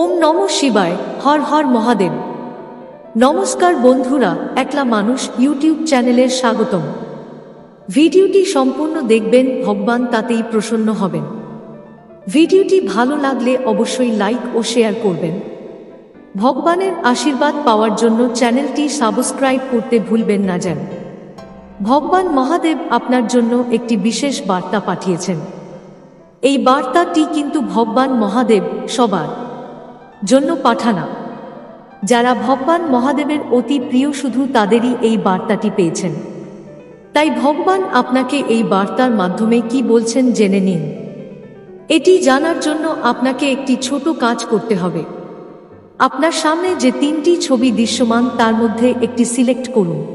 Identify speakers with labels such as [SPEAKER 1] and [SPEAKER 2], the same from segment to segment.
[SPEAKER 1] ওম নম শিবায়, হর হর মহাদেব। নমস্কার বন্ধুরা, একলা মানুষ ইউটিউব চ্যানেলের স্বাগতম। ভিডিওটি সম্পূর্ণ দেখবেন, ভগবান তাতেই প্রসন্ন হবেন। ভিডিওটি ভালো লাগলে অবশ্যই লাইক ও শেয়ার করবেন। ভগবানের আশীর্বাদ পাওয়ার জন্য চ্যানেলটি সাবস্ক্রাইব করতে ভুলবেন না যেন। ভগবান মহাদেব আপনার জন্য একটি বিশেষ বার্তা পাঠিয়েছেন। এই বার্তাটি কিন্তু ভগবান মহাদেব সবার। জন্য পাঠানা। যারা ভগবান মহাদেবের অতি প্রিয় শুধু তাদেরই এই বার্তাটি পেয়েছেন। তাই ভগবান আপনাকে এই বার্তার মাধ্যমে কি বলছেন জেনে নিন। এটি জানার জন্য আপনাকে একটি ছোট কাজ করতে হবে। আপনার সামনে যে তিনটি ছবি দৃশ্যমান তার মধ্যে একটি সিলেক্ট করুন।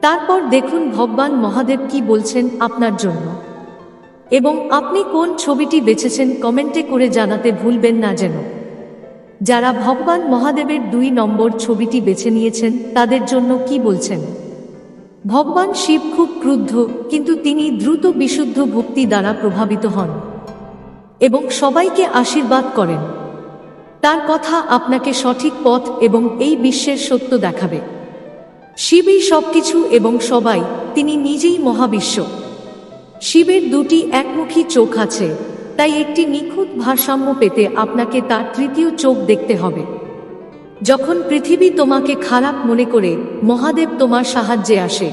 [SPEAKER 1] তারপর দেখুন ভগবান মহাদেব কি বলছেন আপনার জন্য। এবং আপনি কোন ছবিটি বেছেছেন কমেন্টে করে জানাতে ভুলবেন না যেন। যারা ভগবান মহাদেবের দুই নম্বর ছবিটি বেছে নিয়েছেন, তাদের জন্য কি বলছেন? ভগবান শিব খুব ক্রুদ্ধ, কিন্তু তিনি দ্রুত বিশুদ্ধ ভক্তি দ্বারা প্রভাবিত হন এবং সবাইকে আশীর্বাদ করেন। তার কথা আপনাকে সঠিক পথ এবং এই বিশ্বের সত্য দেখাবে। শিবই সবকিছু এবং সবাই, তিনি নিজেই মহাবিশ্ব। শিবের দুটি একমুখী চোখ আছে। তাই একটি নিখুঁত ভারসাম্য পেতে আপনাকে তার তৃতীয় চোখ দেখতে হবে। যখন পৃথিবী তোমাকে খারাপ মনে করে, মহাদেব তোমার সাহায্যে আসে।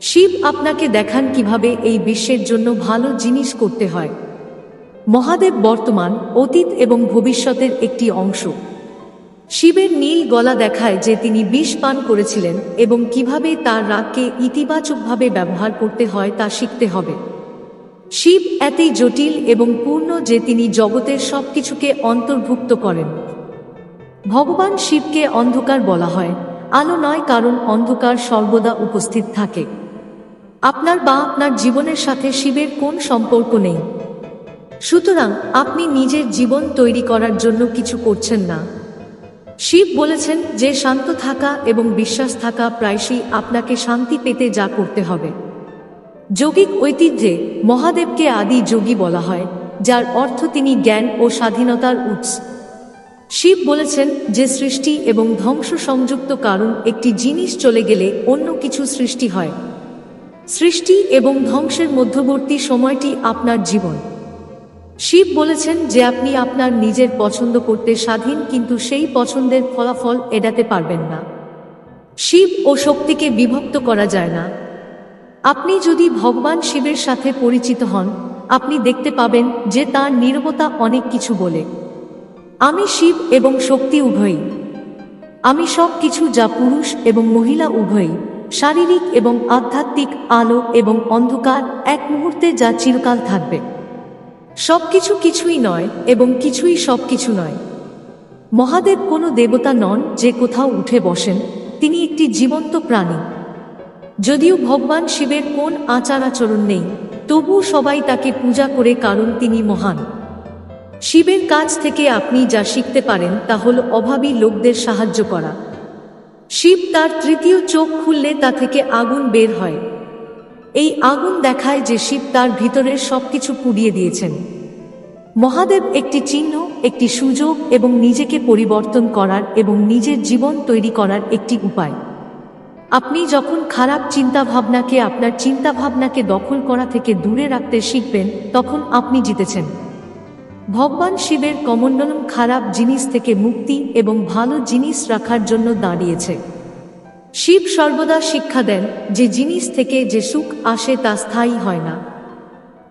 [SPEAKER 1] শিব আপনাকে দেখান কীভাবে এই বিশ্বের জন্য ভালো জিনিস করতে হয়। মহাদেব বর্তমান, অতীত এবং ভবিষ্যতের একটি অংশ। শিবের নীল গলা দেখায় যে তিনি বিষ পান করেছিলেন এবং কীভাবে তার রাগকে ইতিবাচকভাবে ব্যবহার করতে হয় তা শিখতে হবে। শিব এতই জটিল এবং পূর্ণ যে তিনি জগতের সবকিছুকে অন্তর্ভুক্ত করেন। ভগবান শিবকে অন্ধকার বলা হয়, আলো নয় কারণ অন্ধকার সর্বদা উপস্থিত থাকে। আপনার বা আপনার জীবনের সাথে শিবের কোন সম্পর্ক নেই। সুতরাং আপনি নিজের জীবন তৈরি করার জন্য কিছু করছেন না। শিব বলেছেন যে শান্ত থাকা এবং বিশ্বাস থাকা প্রায়শই আপনাকে শান্তি পেতে যা করতে হবে। যোগিক ঐতিহ্যে মহাদেবকে আদি যোগী বলা হয়, যার অর্থ তিনি জ্ঞান ও স্বাধীনতার উৎস। শিব বলেছেন যে সৃষ্টি এবং ধ্বংস সংযুক্ত কারণ একটি জিনিস চলে গেলে অন্য কিছু সৃষ্টি হয়। সৃষ্টি এবং ধ্বংসের মধ্যবর্তী সময়টি আপনার জীবন। শিব বলেছেন যে আপনি আপনার নিজের পছন্দ করতে স্বাধীন, কিন্তু সেই পছন্দের ফলাফল এড়াতে পারবেন না। শিব ও শক্তিকে বিভক্ত করা যায় না। আপনি যদি ভগবান শিবের সাথে পরিচিত হন, আপনি দেখতে পাবেন যে তার নীরবতা অনেক কিছু বলে। আমি শিব এবং শক্তি উভয়ই। আমি সব কিছু যা পুরুষ এবং মহিলা উভয়ই, শারীরিক এবং আধ্যাত্মিক, আলো এবং অন্ধকার, এক মুহূর্তে যা চিরকাল থাকবে। সবকিছু কিছুই নয় এবং কিছুই সবকিছু নয়। মহাদেব কোনো দেবতা নন যে কোথাও উঠে বসেন, তিনি একটি জীবন্ত প্রাণী। যদিও ভগবান শিবের কোন আচার আচরণ নেই তবু সবাই তাকে পূজা করে কারণ তিনি মহান। শিবের কাছ থেকে আপনি যা শিখতে পারেন তা হল অভাবী লোকদের সাহায্য করা। শিব তার তৃতীয় চোখ খুললে তা থেকে আগুন বের হয়। এই আগুন দেখায় যে শিব তার ভিতরের সবকিছু পুড়িয়ে দিয়েছেন। মহাদেব একটি চিহ্ন, একটি সুযোগ এবং নিজেকে পরিবর্তন করার এবং নিজের জীবন তৈরি করার একটি উপায়। আপনি যখন খারাপ চিন্তাভাবনাকে আপনার চিন্তাভাবনাকে দখল করা থেকে দূরে রাখতে শিখবেন, তখন আপনি জিতেছেন। ভগবান শিবের কমণ্ডলম খারাপ জিনিস থেকে মুক্তি এবং ভালো জিনিস রাখার জন্য দাঁড়িয়েছে। শিব সর্বদা শিক্ষা দেন যে জিনিস থেকে যে সুখ আসে তা স্থায়ী হয় না।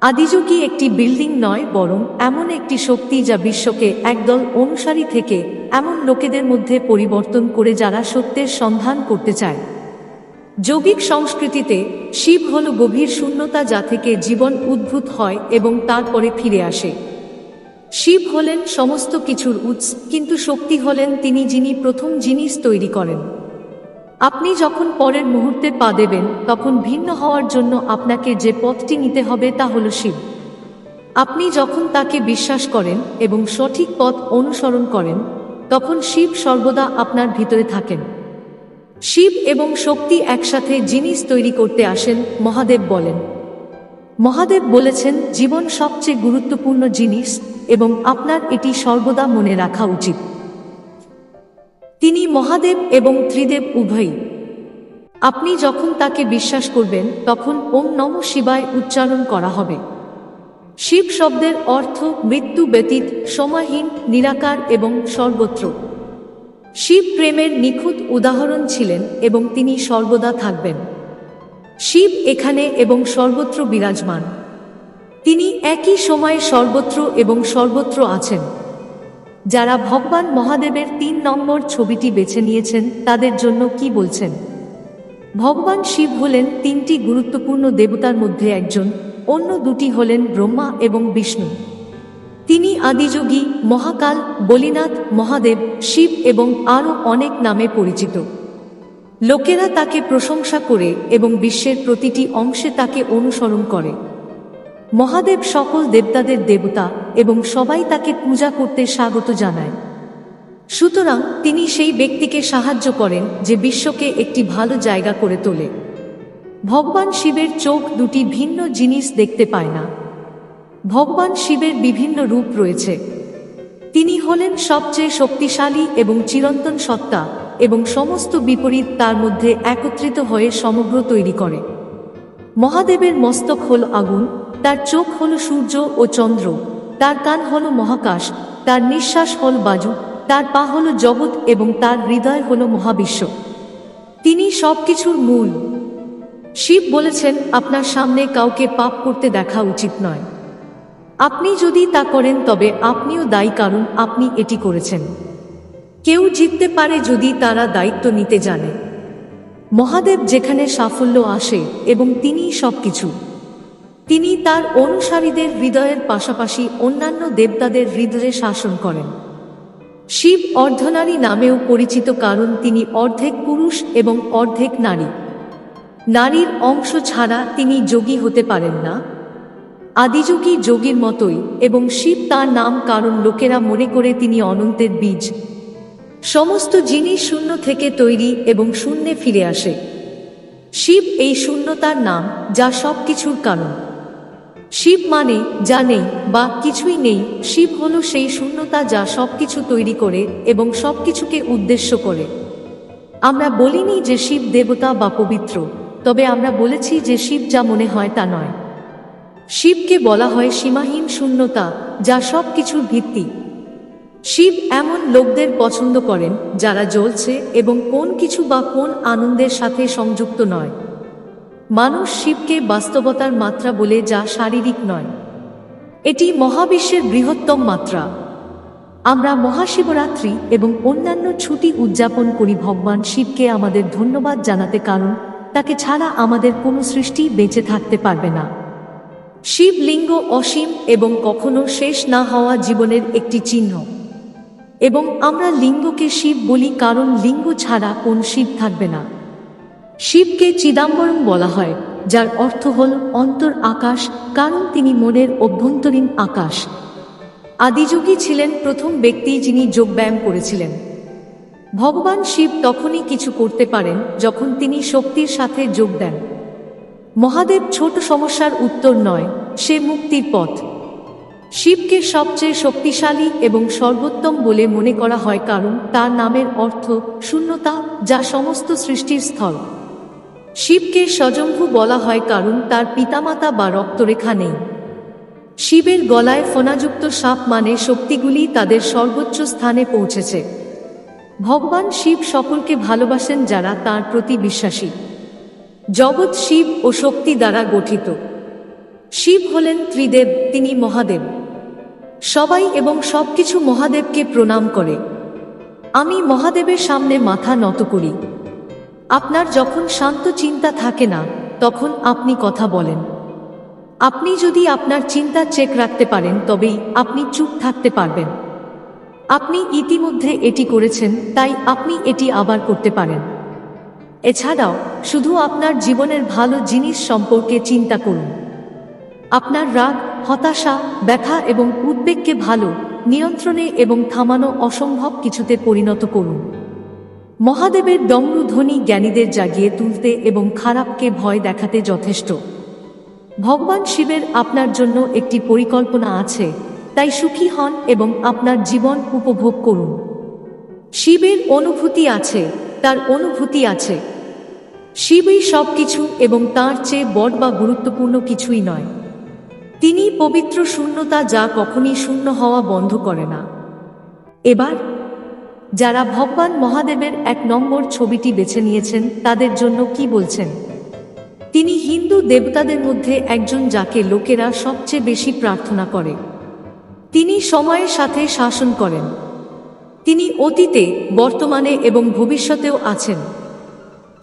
[SPEAKER 1] আদিযোগী একটি বিল্ডিং নয়, বরং এমন একটি শক্তি যা বিশ্বকে একদল অনুসারী থেকে এমন লোকেদের মধ্যে পরিবর্তন করে যারা সত্যের সন্ধান করতে চায়। যৌগিক সংস্কৃতিতে শিব হল গভীর শূন্যতা যা থেকে জীবন উদ্ভূত হয় এবং তারপরে ফিরে আসে। শিব হলেন সমস্ত কিছুর উৎস, কিন্তু শক্তি হলেন তিনি যিনি প্রথম জিনিস তৈরি করেন। আপনি যখন পরের মুহূর্তে পা দেবেন, তখন ভিন্ন হওয়ার জন্য আপনাকে যে পথটি নিতে হবে তা হল শিব। আপনি যখন তাকে বিশ্বাস করেন এবং সঠিক পথ অনুসরণ করেন, তখন শিব সর্বদা আপনার ভিতরে থাকেন। শিব এবং শক্তি একসাথে জিনিস তৈরি করতে আসেন, মহাদেব বলেন। মহাদেব বলেছেন, জীবন সবচেয়ে গুরুত্বপূর্ণ জিনিস এবং আপনার এটি সর্বদা মনে রাখা উচিত। তিনি মহাদেব এবং ত্রিদেব উভয়ই। আপনি যখন তাকে বিশ্বাস করবেন, তখন ওম নম শিবায় উচ্চারণ করা হবে। শিব শব্দের অর্থ মৃত্যু ব্যতীত, সময়হীন, নিরাকার এবং সর্বত্র। শিব প্রেমের নিখুঁত উদাহরণ ছিলেন এবং তিনি সর্বদা থাকবেন। শিব এখানে এবং সর্বত্র বিরাজমান। তিনি একই সময়ে সর্বত্র এবং সর্বত্র আছেন। যারা ভগবান মহাদেবের তিন নম্বর ছবিটি বেছে নিয়েছেন, তাদের জন্য কি বলছেন? ভগবান শিব হলেন তিনটি গুরুত্বপূর্ণ দেবতার মধ্যে একজন, অন্য দুটি হলেন ব্রহ্মা এবং বিষ্ণু। তিনি আদিযোগী মহাকাল, বলিনাথ, মহাদেব, শিব এবং আরও অনেক নামে পরিচিত। লোকেরা তাকে প্রশংসা করে এবং বিশ্বের প্রতিটি অংশে তাকে অনুসরণ করে। মহাদেব সকল দেবতাদের দেবতা এবং সবাই তাকে পূজা করতে স্বাগত জানায়। সুতরাং তিনি সেই ব্যক্তিকে সাহায্য করেন যে বিশ্বকে একটি ভালো জায়গা করে তোলে। ভগবান শিবের চোখ দুটি ভিন্ন জিনিস দেখতে পায় না। ভগবান শিবের বিভিন্ন রূপ রয়েছে। তিনি হলেন সবচেয়ে শক্তিশালী এবং চিরন্তন সত্তা এবং সমস্ত বিপরীত তার মধ্যে একত্রিত হয়ে সমগ্র তৈরি করে। মহাদেবের মস্তক হল আগুন, তার চোখ হল সূর্য ও চন্দ্র, তার কান হল মহাকাশ, তার নিঃশ্বাস হল বাজু তার পা হল জগৎ এবং তার হৃদয় হল মহাবিশ্ব। তিনি সবকিছুর মূল। শিব বলেছেন, আপনার সামনে কাউকে পাপ করতে দেখা উচিত নয়। আপনি যদি তা করেন, তবে আপনিও দায়ী, কারণ আপনি এটি করেছেন। কেউ জিততে পারে যদি তারা দায়িত্ব নিতে জানে। মহাদেব যেখানে সাফল্য আসে এবং তিনিই সবকিছু। তিনি তার অনুসারীদের হৃদয়ের পাশাপাশি অন্যান্য দেবতাদের হৃদয়ে শাসন করেন। শিব অর্ধনারী নামেও পরিচিত, কারণ তিনি অর্ধেক পুরুষ এবং অর্ধেক নারী। নারীর অংশ ছাড়া তিনি যোগী হতে পারেন না। আদিযোগী যোগীর মতোই এবং শিব তার নাম কারণ লোকেরা মনে করে তিনি অনন্তের বীজ। সমস্ত জিনিস শূন্য থেকে তৈরি এবং শূন্যে ফিরে আসে। শিব এই শূন্যতার নাম, যা সব কিছুর কারণ। শিব মানে যা নেই বা কিছুই নেই, শিব হলো সেই শূন্যতা যা সবকিছু তৈরি করে এবং সব কিছুকে উদ্দেশ্য করে। আমরা বলিনি যে শিব দেবতা বা পবিত্র, তবে আমরা বলেছি যে শিব যা মনে হয় তা নয়। শিবকে বলা হয় সীমাহীন শূন্যতা, যা সব কিছুর ভিত্তি। শিব এমন লোকদের পছন্দ করেন, যারা জ্বলছে এবং কোন কিছু বা কোন আনন্দের সাথে সংযুক্ত নয়। মানুষ শিবকে বাস্তবতার মাত্রা বলে যা শারীরিক নয়। এটি মহাবিশ্বের বৃহত্তম মাত্রা। আমরা মহাশিবরাত্রি এবং অন্যান্য ছুটি উদযাপন করি ভগবান শিবকে আমাদের ধন্যবাদ জানাতে কারণ তাকে ছাড়া আমাদের কোনো সৃষ্টি বেঁচে থাকতে পারবে না। শিব লিঙ্গ অসীম এবং কখনো শেষ না হওয়া জীবনের একটি চিহ্ন। এবং আমরা লিঙ্গকে শিব বলি কারণ লিঙ্গ ছাড়া কোন শিব থাকবে না। শিবকে চিদাম্বরম বলা হয়, যার অর্থ হল অন্তর আকাশ, কারণ তিনি মনের অভ্যন্তরীণ আকাশ। আদিযোগী ছিলেন প্রথম ব্যক্তি যিনি যোগব্যায়াম করেছিলেন। ভগবান শিব তখনই কিছু করতে পারেন যখন তিনি শক্তির সাথে যোগ দেন। মহাদেব ছোট সমস্যার উত্তর নয়, সে মুক্তির পথ। শিবকে সবচেয়ে শক্তিশালী এবং সর্বোত্তম বলে মনে করা হয় কারণ তার নামের অর্থ শূন্যতা, যা সমস্ত সৃষ্টির স্থল। শিবকে স্বজম্ভু বলা হয় কারণ তার পিতামাতা বা রক্তরেখা নেই। শিবের গলায় ফোনাযুক্ত সাপ মানে শক্তিগুলি তাদের সর্বোচ্চ স্থানে পৌঁছেছে। ভগবান শিব সকলকে ভালোবাসেন যারা তার প্রতি বিশ্বাসী। জগৎ শিব ও শক্তি দ্বারা গঠিত। শিব হলেন ত্রিদেব, তিনি মহাদেব। সবাই এবং সবকিছু মহাদেবকে প্রণাম করে। আমি মহাদেবের সামনে মাথা নত করি। আপনার যখন শান্ত চিন্তা থাকে না, তখন আপনি কথা বলেন। আপনি যদি আপনার চিন্তা চেক রাখতে পারেন, তবেই আপনি চুপ থাকতে পারবেন। আপনি ইতিমধ্যে এটি করেছেন, তাই আপনি এটি আবার করতে পারেন। এছাড়াও, শুধু আপনার জীবনের ভালো জিনিস সম্পর্কে চিন্তা করুন। আপনার রাগ, হতাশা, ব্যথা এবং উদ্বেগকে ভালো, নিয়ন্ত্রণে এবং থামানো অসম্ভব কিছুতে পরিণত করুন। মহাদেবের ডমরু ধ্বনি জ্ঞানীদের জাগিয়ে তুলতে এবং খারাপকে ভয় দেখাতে যথেষ্ট। ভগবান শিবের আপনার জন্য একটি পরিকল্পনা আছে, তাই সুখী হন এবং আপনার জীবন উপভোগ করুন। শিবের অনুভূতি আছে তার অনুভূতি আছে। শিবই সব কিছু এবং তার চেয়ে বড় বা গুরুত্বপূর্ণ কিছুই নয়। তিনি পবিত্র শূন্যতা যা কখনই শূন্য হওয়া বন্ধ করে না। এবার, যারা ভগবান মহাদেবের এক নম্বর ছবিটি বেছে নিয়েছেন, তাদের জন্য কি বলছেন? তিনি হিন্দু দেবতাদের মধ্যে একজন যাকে লোকেরা সবচেয়ে বেশি প্রার্থনা করে। তিনি সময়ের সাথে শাসন করেন। তিনি অতীতে, বর্তমানে এবং ভবিষ্যতেও আছেন।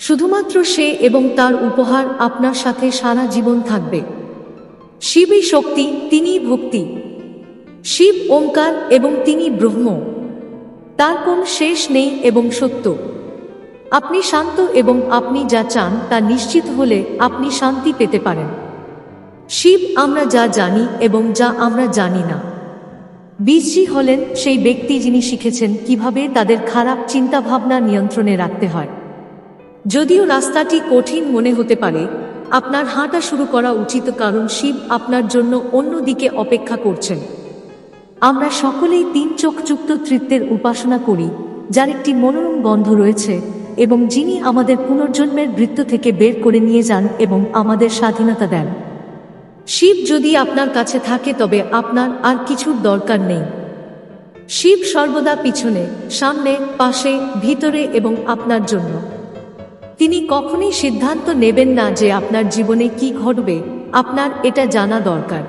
[SPEAKER 1] শুধুমাত্র সে এবং তার উপহার আপনার সাথে সারা জীবন থাকবে। শিবই শক্তি তিনি ভক্তি। শিব ওঙ্কার এবং তিনি ব্রহ্ম। তার কোন শেষ নেই এবং সত্য। আপনি শান্ত এবং আপনি যা চান তা নিশ্চিত হলে আপনি শান্তি পেতে পারেন। শিব আমরা যা জানি এবং যা আমরা জানি না। বীজজি হলেন সেই ব্যক্তি যিনি শিখেছেন কীভাবে তাদের খারাপ চিন্তাভাবনা নিয়ন্ত্রণে রাখতে হয়। যদিও রাস্তাটি কঠিন মনে হতে পারে, আপনার হাঁটা শুরু করা উচিত কারণ শিব আপনার জন্য অন্য দিকে অপেক্ষা করছেন। আমরা সকলেই তিন চোখযুক্ত তৃত্বের উপাসনা করি, যার একটি মনোরম গন্ধ রয়েছে এবং যিনি আমাদের পুনর্জন্মের বৃত্ত থেকে বের করে নিয়ে যান এবং আমাদের স্বাধীনতা দেন। শিব যদি আপনার কাছে থাকে তবে আপনার আর কিছুর দরকার নেই। শিব সর্বদা পিছনে, সামনে, পাশে, ভিতরে এবং আপনার জন্য। তিনি কখনই সিদ্ধান্ত নেবেন না যে আপনার জীবনে কি ঘটবে, আপনার এটা জানা দরকার।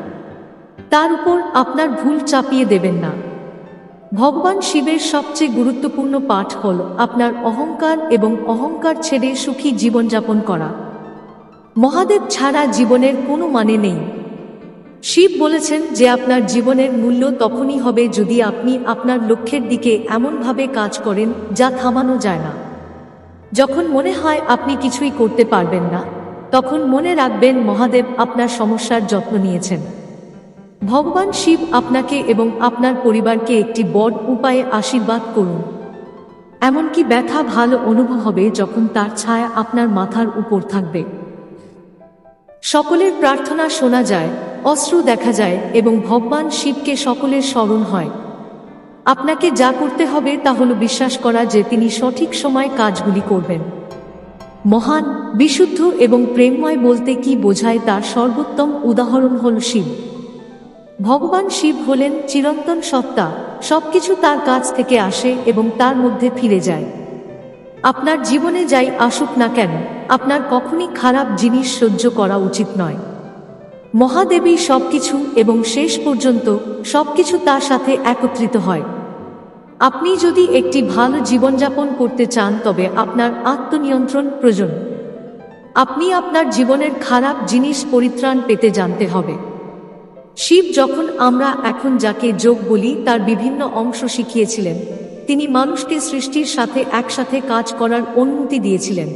[SPEAKER 1] তার উপর আপনার ভুল চাপিয়ে দেবেন না। ভগবান শিবের সবচেয়ে গুরুত্বপূর্ণ পাঠ হল আপনার অহংকার এবং অহংকার ছেড়ে সুখী জীবনযাপন করা। মহাদেব ছাড়া জীবনের কোনো মানে নেই। শিব বলেছেন যে আপনার জীবনের মূল্য তখনই হবে যদি আপনি আপনার লক্ষ্যের দিকে এমনভাবে কাজ করেন যা থামানো যায় না। যখন মনে হয় আপনি কিছুই করতে পারবেন না, তখন মনে রাখবেন মহাদেব আপনার সমস্যার যত্ন নিয়েছেন। ভগবান শিব আপনাকে এবং আপনার পরিবারকে একটি বড় উপায়ে আশীর্বাদ করুন। এমনকি ব্যথা ভালো অনুভব হবে যখন তার ছায়া আপনার মাথার উপর থাকবে। সকলের প্রার্থনা শোনা যায়, অশ্রু দেখা যায় এবং ভগবান শিবকে সকলের স্মরণ হয়। আপনাকে যা করতে হবে তা হল বিশ্বাস করা যে তিনি সঠিক সময় কাজগুলি করবেন। মহান, বিশুদ্ধ এবং প্রেমময় বলতে কি বোঝায় তার সর্বোত্তম উদাহরণ হল শিব। ভগবান শিব হলেন চিরন্তন সত্তা, সবকিছু তার কাছ থেকে আসে এবং তার মধ্যে ফিরে যায়। আপনার জীবনে যাই আসুক না কেন, আপনার কখনই খারাপ জিনিস সহ্য করা উচিত নয়। মহাদেবী সবকিছু এবং শেষ পর্যন্ত সবকিছু তার সাথে একত্রিত হয়। আপনি যদি একটি ভালো জীবনযাপন করতে চান, তবে আপনার আত্মনিয়ন্ত্রণ প্রয়োজন। আপনি আপনার জীবনের খারাপ জিনিস পরিত্রাণ পেতে জানতে হবে। শিব যখন আমরা এখন যাকে যোগ বলি, তার বিভিন্ন অংশ শিখিয়েছিলেন। তিনি মানুষকে সৃষ্টির সাথে একসাথে কাজ করার অনুমতি দিয়েছিলেন।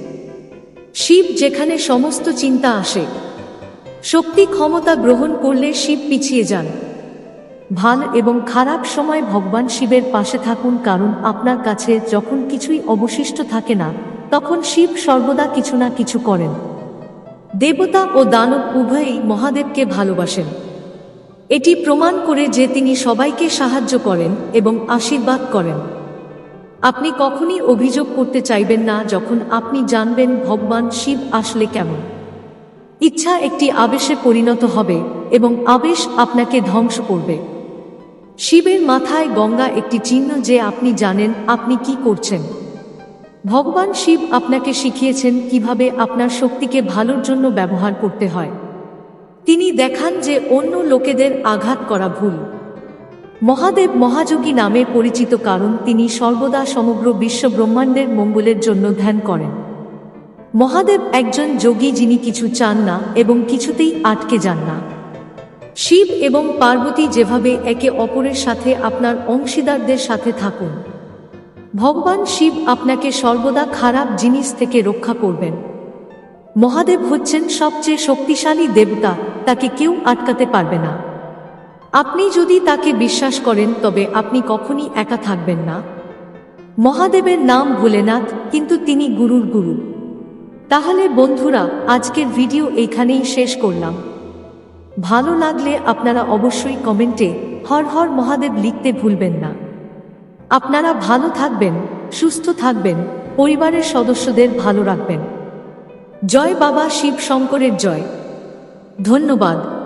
[SPEAKER 1] শিব যেখানে সমস্ত চিন্তা আসে, শক্তি ক্ষমতা গ্রহণ করলে শিব পিছিয়ে যান। ভালো এবং খারাপ সময় ভগবান শিবের পাশে থাকুন কারণ আপনার কাছে যখন কিছুই অবশিষ্ট থাকে না, তখন শিব সর্বদা কিছু না কিছু করেন। দেবতা ও দানব উভয়ই মহাদেবকে ভালোবাসেন। এটি প্রমাণ করে যে তিনি সবাইকে সাহায্য করেন এবং আশীর্বাদ করেন। আপনি কখনই অভিযোগ করতে চাইবেন না যখন আপনি জানবেন ভগবান শিব আসলে কেমন। ইচ্ছা একটি আবেশে পরিণত হবে এবং আবেশ আপনাকে ধ্বংস করবে। শিবের মাথায় গঙ্গা একটি চিহ্ন যে আপনি জানেন আপনি কি করছেন। ভগবান শিব আপনাকে শিখিয়েছেন কীভাবে আপনার শক্তিকে ভালোর জন্য ব্যবহার করতে হয়। তিনি দেখান যে অন্য লোকেদের আঘাত করা ভুল। মহাদেব মহাযোগী নামে পরিচিত কারণ তিনি সর্বদা সমগ্র বিশ্ব ব্রহ্মাণ্ডের মঙ্গলের জন্য ধ্যান করেন। মহাদেব একজন যোগী যিনি কিছু চান না এবং কিছুতেই আটকে যান না। শিব এবং পার্বতী যেভাবে একে অপরের সাথে আপনার অংশীদারদের সাথে থাকুন। ভগবান শিব আপনাকে সর্বদা খারাপ জিনিস থেকে রক্ষা করবেন। মহাদেব হচ্ছেন সবচেয়ে শক্তিশালী দেবতা, তাকে কেউ আটকাতে পারবে না। আপনি যদি তাকে বিশ্বাস করেন, তবে আপনি কখনই একা থাকবেন না। মহাদেবের নাম ভোলেনাথ, কিন্তু তিনি গুরুর গুরু। তাহলে বন্ধুরা, আজকের ভিডিও এইখানেই শেষ করলাম। ভালো লাগলে আপনারা অবশ্যই কমেন্টে হর হর মহাদেব লিখতে ভুলবেন না। আপনারা ভালো থাকবেন, সুস্থ থাকবেন, পরিবারের সদস্যদের ভালো রাখবেন। জয় বাবা শিব শঙ্করের জয়। ধন্যবাদ।